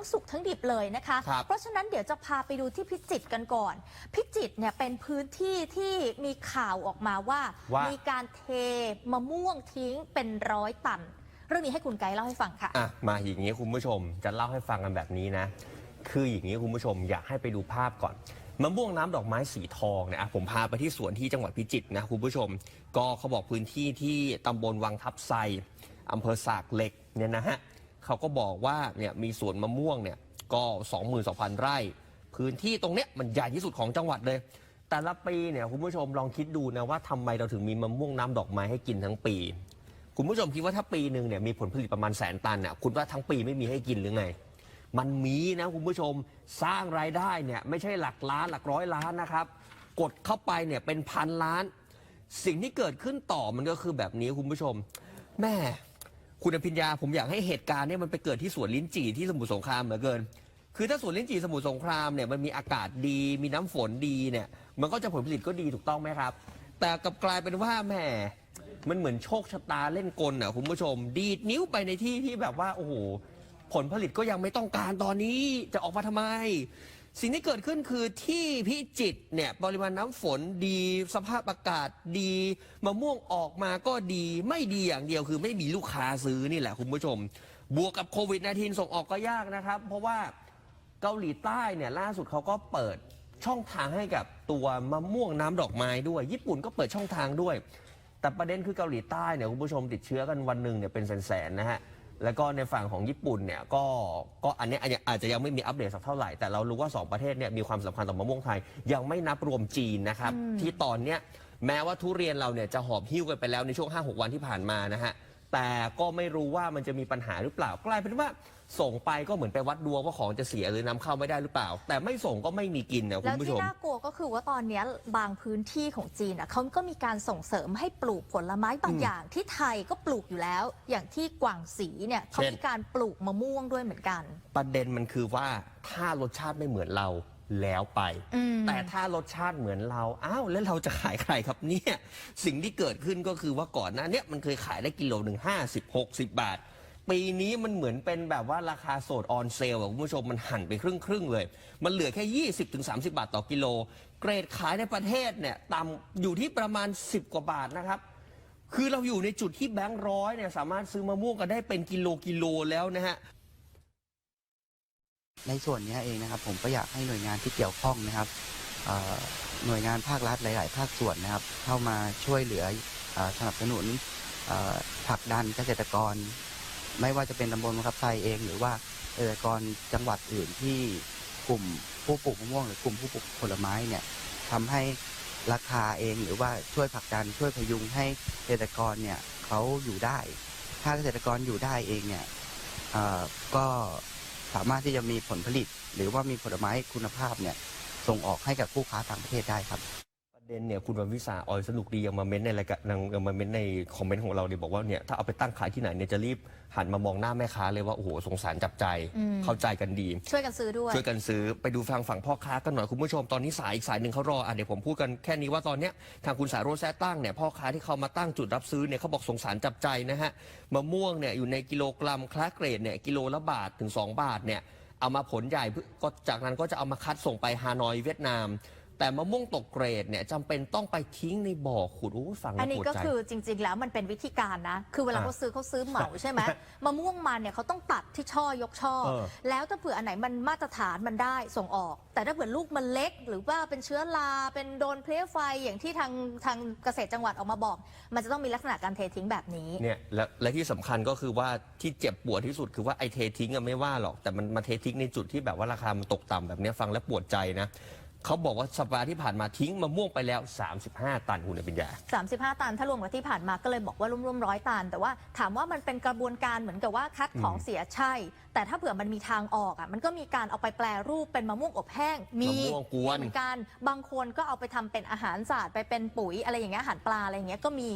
ทั้งสุกทั้งดิบเลยนะคะ ครับเพราะฉะนั้นเดี๋ยวจะพาไปดูที่พิจิตรกันก่อน พิจิตรเนี่ยเป็นพื้นที่ที่มีข่าวออกมาว่า ว่า มีการเทมะม่วงทิ้งเป็นร้อยตัน เรื่องนี้ให้คุณไกด์เล่าให้ฟังค่ะ อะมาอย่างนี้คุณผู้ชมจะเล่าให้ฟังกันแบบนี้นะ คืออย่างนี้คุณผู้ชมอยากให้ไปดูภาพก่อนมะม่วงน้ำดอกไม้สีทองเนี่ยอะผมพาไปที่สวนที่จังหวัดพิจิตรนะคุณผู้ชม ก็เขาบอกพื้นที่ที่ตำบลวังทับไซอำเภอสากเหล็กเนี่ยนะฮะ เขาก็บอกว่าเนี่ยมีสวนมะม่วงเนี่ยก็ 22,000 ไร่ พื้นที่ตรงเนี้ยมันใหญ่ที่สุดของจังหวัดเลย แต่ละปีเนี่ยคุณผู้ชมลองคิดดูนะว่าทำไมเราถึงมีมะม่วงน้ำดอกไม้ให้กินทั้งปี คุณผู้ชมคิดว่าถ้าปีหนึ่งเนี่ยมีผลผลิตประมาณแสนตันเนี่ยคุณว่าทั้งปีไม่มีให้กินหรือไง มันมีนะคุณผู้ชมสร้างรายได้เนี่ยไม่ใช่หลักล้านหลักร้อยล้านนะครับ กดเข้าไปเนี่ยเป็นพันล้าน สิ่งที่เกิดขึ้นต่อมันก็คือแบบนี้คุณผู้ชมแม่ คุณอภิญญาผมอยากให้เหตุการณ์เนี่ยมันไปเกิดที่สวนลิ้นจี่ที่สมุทรสงครามเหลือเกิน คือถ้าสวนลิ้นจี่สมุทรสงครามเนี่ยมันมีอากาศดีมีน้ำฝนดีเนี่ย มันก็จะผลผลิตก็ดีถูกต้องไหมครับ แต่กลับกลายเป็นว่าแหมมันเหมือนโชคชะตาเล่นกลอะคุณผู้ชม ดีดนิ้วไปในที่ที่แบบว่าโอ้โหผลผลิตก็ยังไม่ต้องการตอนนี้จะออกมาทำไม สิ่งที่เกิดขึ้นคือที่พิจิตรเนี่ยปริมาณน้ำฝนดีสภาพอากาศดีมะม่วงออกมาก็ดีไม่ดีอย่างเดียวคือไม่มีลูกค้าซื้อนี่แหละคุณผู้ชม บวกกับโควิด -19 ส่งออกก็ยากนะครับ เพราะว่าเกาหลีใต้เนี่ยล่าสุดเขาก็เปิดช่องทางให้กับตัวมะม่วงน้ำดอกไม้ด้วย ญี่ปุ่นก็เปิดช่องทางด้วย แต่ประเด็นคือเกาหลีใต้เนี่ยคุณผู้ชมติดเชื้อกันวันหนึ่งเนี่ยเป็นแสนๆนะฮะ แล้วก็ในฝั่งของญี่ปุ่นเนี่ยก็ก็อันเนี้ยอาจจะอาจจะยังไม่มีอัปเดตสักเท่าไหร่ แต่เรารู้ว่า 2 ประเทศเนี่ยมีความสำคัญต่อมะม่วงไทย ยังไม่นับรวมจีนนะครับ ที่ตอนเนี้ยแม้ว่าทุเรียนเราเนี่ยจะหอบหิ้วกันไปแล้วในช่วง 5-6 วันที่ผ่านมานะฮะ แต่ก็ไม่รู้ว่ามันจะมีปัญหาหรือเปล่ากลายเป็นว่าส่งไปก็เหมือนไปวัดดวงว่าของจะเสียหรือนำเข้าไม่ได้หรือเปล่า แต่ไม่ส่งก็ไม่มีกินนะคุแล้ณวผู้ชที่ม น่ากลัวก็คือว่าตอนเนี้ยบางพื้นที่ของจีนอะเขาก็มีการส่งเสริมให้ปลูกผลไม้บางอืมอย่าง ที่ไทยก็ปลูกอยู่แล้ว อย่างที่กวางสีเนี่ยเขาเช่น มีการปลูกมะม่วงด้วยเหมือนกัน ประเด็นมันคือว่าถ้ารสชาติไม่เหมือนเรา แล้วไปอืมแต่ถ้ารสชาติเหมือนเรา อ้าวแล้วเราจะขายใครครับเนี่ย สิ่งที่เกิดขึ้นก็คือว่าก่อนหน้าเนี้ยมันเคยขายได้กิโลหนึ่งห้าสิบหกสิบบาท ปีนี้มันเหมือนเป็นแบบว่าราคาโสดออนเซลอะคุณผู้ชมมันหั่นไปครึ่งครึ่งๆเลย มันเหลือแค่ 20-30ถึง30 บาทต่อกิโล เกรดขายในประเทศเนี่ยต่ำอยู่ที่ประมาณ 10 กว่าบาทนะครับคือเราอยู่ในจุดที่แบงค์ร้อยเนี่ยสามารถซื้อมะม่วงกันได้เป็นกิโลกิโลแล้วนะฮะ ในส่วนนี้เองนะครับผมก็อยากให้หน่วยงานที่เกี่ยวข้องนะครับหน่วยงานภาครัฐหลาย ๆ ภาคส่วนนะครับ เข้ามาช่วยเหลือสนับสนุนผลักดันเกษตรกร ไม่ว่าจะเป็นตำบลมังคับไซเอง หรือว่าเกษตรกรจังหวัดอื่นที่กลุ่มผู้ปลูกมะม่วง หรือกลุ่มผู้ปลูกผลไม้เนี่ยทำให้ราคาเองหรือว่าช่วยผลักดันช่วยพยุงให้เกษตรกรเนี่ยเขาอยู่ได้ ถ้าเกษตรกรอยู่ได้เองเนี่ยก็ สามารถที่จะมีผลผลิตหรือว่ามีผลไม้คุณภาพเนี่ยส่งออกให้กับผู้ค้าต่างประเทศได้ครับ เด็นเนี่ยคุณวันวิสาออยสนุกดียังมาเม้นในรายการยังยังมาเม้นในคอมเมนต์ของเราเนี่ยบอกว่าเนี่ยถ้าเอาไปตั้งขายที่ไหนเนี่ยจะรีบหันมามองหน้าแม่ค้าเลยว่าโอ้โหสงสารจับใจอืมเข้าใจกันดี ช่วยกันซื้อด้วย ช่วยกันซื้อไปดูฟังฝั่งพ่อค้ากันหน่อยคุณผู้ชมตอนนี้สายอีกสายหนึ่งเขารออะเดี๋ยวผมพูดกันแค่นี้ว่าตอนเนี้ยทางคุณสายโรจน์แซ่ตั้งเนี่ยพ่อค้าที่เขามาตั้งจุดรับซื้อเนี่ยเขาบอกสงสารจับใจนะฮะมะม่วงเนี่ยอยู่ในกิโลกรัมคลาสเกรดเนี่ยกิโลละบาทถึง 2 บาทเนี่ยเอามาผลใหญ่เพื่อก็จากนั้นก็จะเอามาคัดส่งไปฮานอยเวียดนาม แต่มะม่วงตกเกรดเนี่ยจำเป็นต้องไปทิ้งในบ่อขุดโอ้ฟังอัแล้วนนี้ปวดก็ใจ คือจริง ๆ แล้วมันเป็นวิธีการนะ คือเวลาอะเขาซื้อเขาซื้อเหมาใช่ไหม มะม่วงมันเนี่ยเขาต้องตัดที่ช่อยกช่อ เออ แล้วถ้าเผื่ออันไหนมันมาตรฐานมันได้ส่งออก แต่ถ้าเผื่อลูกมันเล็ก หรือว่าเป็นเชื้อราเป็นโดนเพลี้ยไฟอย่างที่ทางทางเกษตรจังหวัดออกมาบอก มันจะต้องมีลักษณะการเททิ้งแบบนี้ เนี่ยและและที่สำคัญก็คือว่าที่เจ็บปวดที่สุดคือว่าไอเททิ้งอะไม่ว่าหรอก แต่มันมาเททิ้งในจุดที่แบบว่าราคามันตกต่ำแบบเนี้ยฟังแล้วปวดใจนะ เขาบอกว่าสัปดาห์ที่ผ่านมาทิ้งมะม่วงไปแล้ว 35 ตันคุณอภิญญา 35 ตันถ้ารวมกับที่ผ่านมาก็เลยบอกว่าร่วมๆร้อยตัน แต่ว่าถามว่ามันเป็นกระบวนการเหมือนกับว่าคัดของอืมเสียใช่ แต่ถ้าเผื่อมันมีทางออกอะมันก็มีการเอาไปแปลรูปเป็นมะม่วงอบแห้ง มีมะม่วงกวนเหมือนกันบางคนก็เอาไปทำเป็นอาหารศาสตร์ไปเป็นปุ๋ยอะไรอย่างเงี้ยอาหารปลาอะไรอย่างเงี้ยก็มี